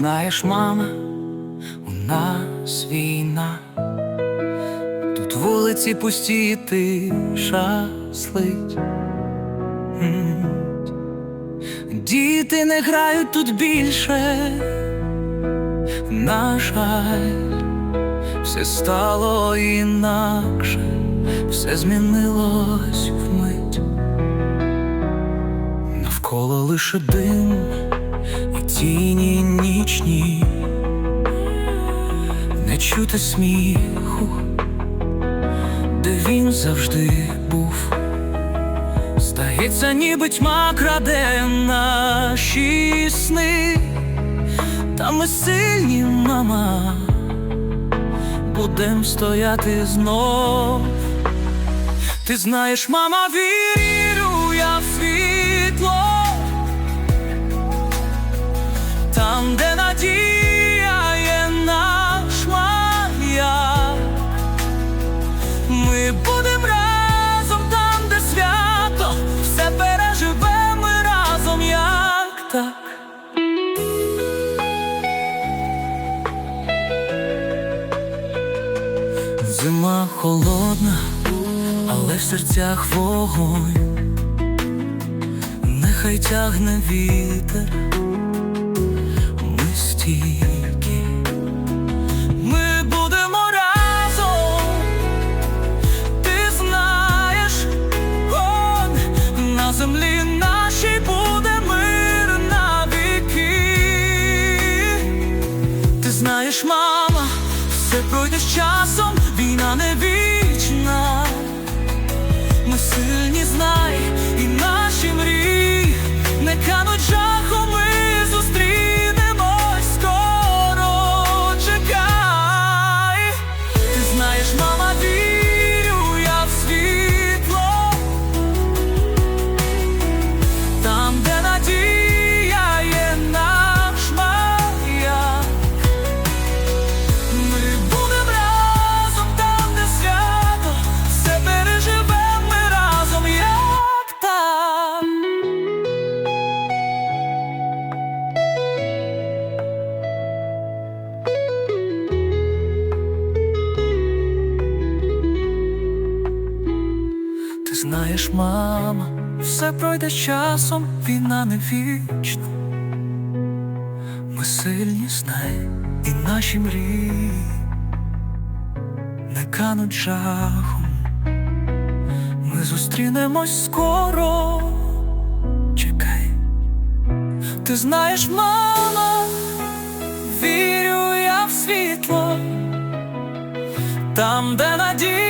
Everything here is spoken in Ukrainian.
знаєш, мама, у нас війна, тут вулиці пусті, і тиша слить. Діти не грають тут більше, на жаль, все стало інакше, все змінилось вмить. Навколо лише дим і тіні чути сміху, де він завжди був. Здається, ніби тьма краде наші сни, та ми сильні, мама, будем стояти знов. Ти знаєш, мама, вірю Ми будем разом там, де свято, все переживемо разом, як так. Зима холодна, але в серцях вогонь, нехай тягне вітер, з часом, війна не вічна. Знаєш, мама, все пройде часом, війна не вічна. Ми сильні з нею і наші мрії не кануть жахом. Ми зустрінемось скоро. Чекай, ти знаєш, мама, вірю я в світло, там, де надія.